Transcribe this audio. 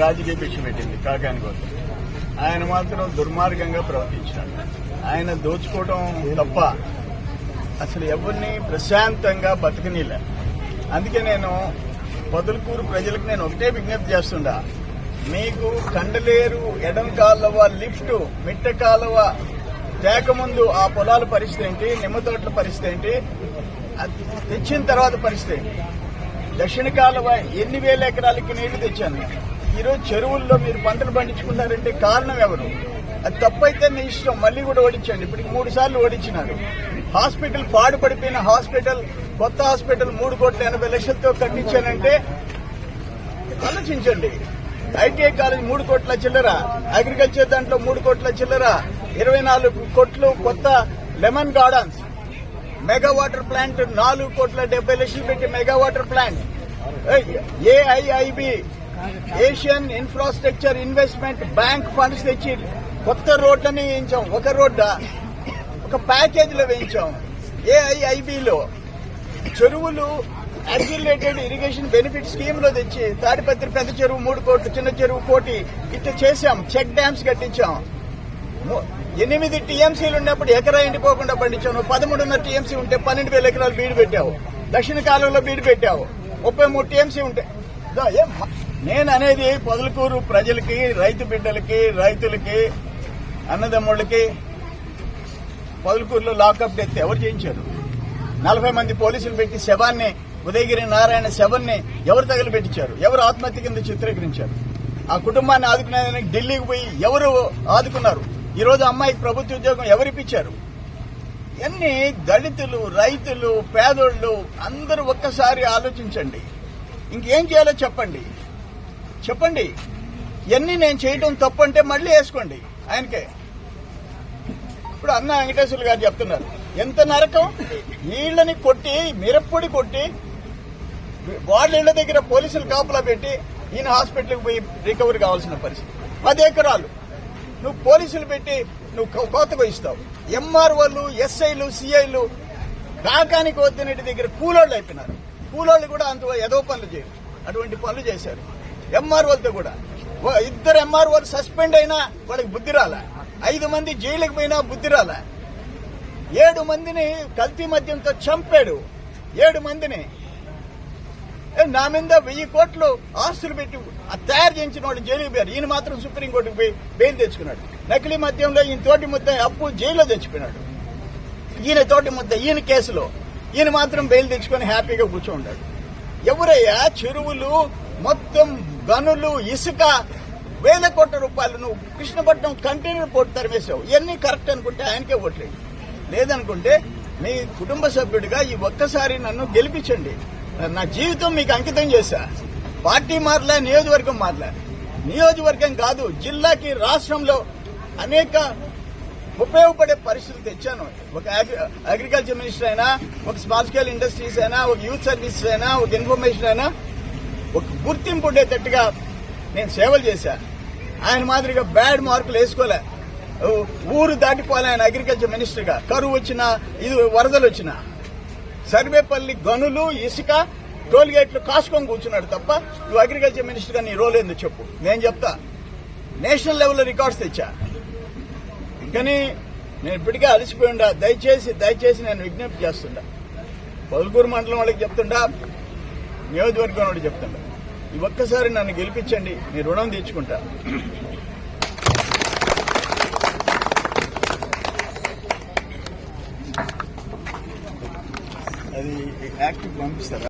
దానికి రాజకీయ భిక్ష పెట్టింది కాకాని కోసం. ఆయన మాత్రం దుర్మార్గంగా ప్రవర్తించాడు. ఆయన దోచుకోవడం తప్ప అసలు ఎవరిని ప్రశాంతంగా బతకనీలే. అందుకే నేను పొదలకూరు ప్రజలకు నేను ఒకటే విజ్ఞప్తి చేస్తుండా. మీకు కండలేరు ఎడం కాలువ లిఫ్ట్ మిట్ట కాలువ తేక ముందు ఆ పొలాల పరిస్థితి ఏంటి నిమ్మ తోటల పరిస్థితి ఏంటి అది తెచ్చిన తర్వాత పరిస్థితి ఏంటి? దక్షిణ కాలువ ఎన్ని వేల ఎకరాలకి నీళ్ళు తెచ్చాను? ఈరోజు చెరువుల్లో మీరు పంటలు పండించుకుంటారంటే కారణం ఎవరు? అది తప్పైతే మీ ఇష్టం. మళ్ళీ కూడా ఓడించండి. ఇప్పటికి మూడు సార్లు ఓడించినారు. హాస్పిటల్ పాడుపడిపోయిన హాస్పిటల్ కొత్త హాస్పిటల్ మూడు కోట్ల ఎనభై లక్షలతో కట్టించానంటే ఆలోచించండి. ఐటీఐ కాలేజ్ మూడు కోట్ల చిల్లర అగ్రికల్చర్ దాంట్లో మూడు కోట్ల చిల్లర ఇరవై నాలుగు కోట్లు కొత్త lemon gardens mega water plant నాలుగు కోట్ల డెబ్బై లక్షలు పెట్టి mega water plant. AIIB Asian infrastructure investment bank funds తెచ్చి కొత్త రోడ్లని వేయించాం. ఒక రోడ్డా ఒక ప్యాకేజీలో వేయించాం. ఏఐఐబిలో చెరువులు యాక్సిలేటెడ్ ఇరిగేషన్ బెనిఫిట్ స్కీమ్లో తెచ్చి తాడిపత్రి పెద్ద చెరువు మూడు కోట్లు చిన్న చెరువు కోటి ఇట్లా చేశాం. చెక్ డ్యామ్స్ కట్టించాం. ఎనిమిది టీఎంసీలు ఉన్నప్పుడు ఎకరా ఎండిపోకుండా పండించావు పదమూడున్నర టీఎంసీ ఉంటే పన్నెండు వేల ఎకరాలు బీడు పెట్టావు. దక్షిణ కాలంలో బీడు పెట్టావు. ముప్పై మూడు టీఎంసీ ఉంటే ఏం? నేను అనేది పొదలకూరు ప్రజలకి రైతు బిడ్డలకి రైతులకి అన్నదమ్ముళ్ళకి పొదలకూరులో లాకప్ డెత్ ఎవరు చేయించారు? నలభై మంది పోలీసులు పెట్టి శవాన్ని ఉదయగిరి నారాయణ శవాన్ని ఎవరు తగలబెట్టించారు ఎవరు ఆత్మహత్య కింద చిత్రీకరించారు? ఆ కుటుంబాన్ని ఆదుకునేదానికి ఢిల్లీకి పోయి ఎవరు ఆదుకున్నారు? ఈరోజు అమ్మాయికి ప్రభుత్వ ఉద్యోగం ఎవరిప్పించారు ఇవన్నీ దళితులు రైతులు పేదోళ్ళు అందరూ ఒక్కసారి ఆలోచించండి. ఇంకేం చేయాలో చెప్పండి. చెప్పండి. ఇవన్నీ నేను చేయడం తప్పు అంటే మళ్ళీ వేసుకోండి. ఆయనకే. ఇప్పుడు అన్న వెంకటేశ్వర గారు చెప్తున్నారు. ఎంత నరకం? నీళ్ళని కొట్టి మిరప్పొడి కొట్టి వాళ్ళ ఇళ్ళ దగ్గర పోలీసులు కాపులా పెట్టి ఈయన హాస్పిటల్కి పోయి రికవరీ కావాల్సిన పరిస్థితి. పది ఎకరాలు. నువ్వు పోలీసులు పెట్టి నువ్వు కోతకు ఇస్తావు ఎంఆర్ఓలు ఎస్ఐలు సిఐలు కాకానికి వద్దనేటి దగ్గర కూలోళ్ళు అయిపోయినారు. కూలోళ్ళు కూడా అంత ఏదో పనులు చేయరు అటువంటి పనులు చేశారు. ఎంఆర్ఓలతో కూడా. ఇద్దరు ఎంఆర్ఓలు సస్పెండ్ అయినా వాళ్ళకి బుద్ధి రాలే? ఐదు మంది జైలుకి పోయినా బుద్ధి రాలే? ఏడు మందిని కల్తీ మద్యంతో చంపాడు. ఏడు మందిని. నా మీద వెయ్యి కోట్లు ఆస్తులు పెట్టి ఆ తయారు చేయించిన వాళ్ళు జైలుకి పోయారు. ఈయన మాత్రం సుప్రీంకోర్టుకు పోయి బెయిల్ తెచ్చుకున్నాడు. నకిలీ మద్యంలో ఈయన తోటి ముద్ద అప్పు జైల్లో తెచ్చిపోయినాడు. ఈయన తోటి ముద్ద ఈయన కేసులో. ఈయన మాత్రం బెయిల్ తెచ్చుకొని హ్యాపీగా కూర్చోండాడు ఎవరయ్యా చెరువులు మొత్తం గనులు ఇసుక వేల కోట్ల రూపాయలు నువ్వు కృష్ణపట్నం కంటైనర్ పోర్ట్ తరిమేశావు. ఇవన్నీ కరెక్ట్ అనుకుంటే ఆయనకే ఓట్లేదు లేదనుకుంటే మీ కుటుంబ సభ్యుడిగా ఈ ఒక్కసారి నన్ను గెలిపించండి. నా జీవితం మీకు అంకితం చేశా. పార్టీ మారలే నియోజకవర్గం మారలే. నియోజకవర్గం కాదు జిల్లాకి రాష్ట్రంలో అనేక ఉపయోగపడే పరిస్థితులు తెచ్చాను. ఒక అగ్రికల్చర్ మినిస్టర్ అయినా ఒక స్మాల్ స్కేల్ ఇండస్ట్రీస్ అయినా ఒక యూత్ సర్వీసెస్ అయినా ఒక ఇన్ఫర్మేషన్ అయినా ఒక గుర్తింపు ఉండేటట్టుగా నేను సేవలు చేశా. ఆయన మాదిరిగా బ్యాడ్ మార్కులు వేసుకోలే. ఊరు దాటిపోలే ఆయన అగ్రికల్చర్ మినిస్టర్గా. కరువు వచ్చినా ఇది వరదలు వచ్చినా. సర్వేపల్లి గనులు ఇసుక టోల్ గేట్లు కాసుకొని కూర్చున్నాడు తప్ప నువ్వు అగ్రికల్చర్ మినిస్టర్గా నీ రోల్ ఏందో చెప్పు. నేను చెప్తా. నేషనల్ లెవెల్లో రికార్డ్స్ తెచ్చా. కానీ నేను ఇప్పటికే అలసిపోయి ఉండా. దయచేసి దయచేసి నేను విజ్ఞప్తి చేస్తుండా. పలుకూరు మండలం వాళ్ళకి చెప్తుండా నియోజకవర్గం వాళ్ళకి చెప్తాను. ఈ ఒక్కసారి నన్ను గెలిపించండి నేను రుణం తీర్చుకుంటా. అది యాక్టివ్ పంపిస్తారా?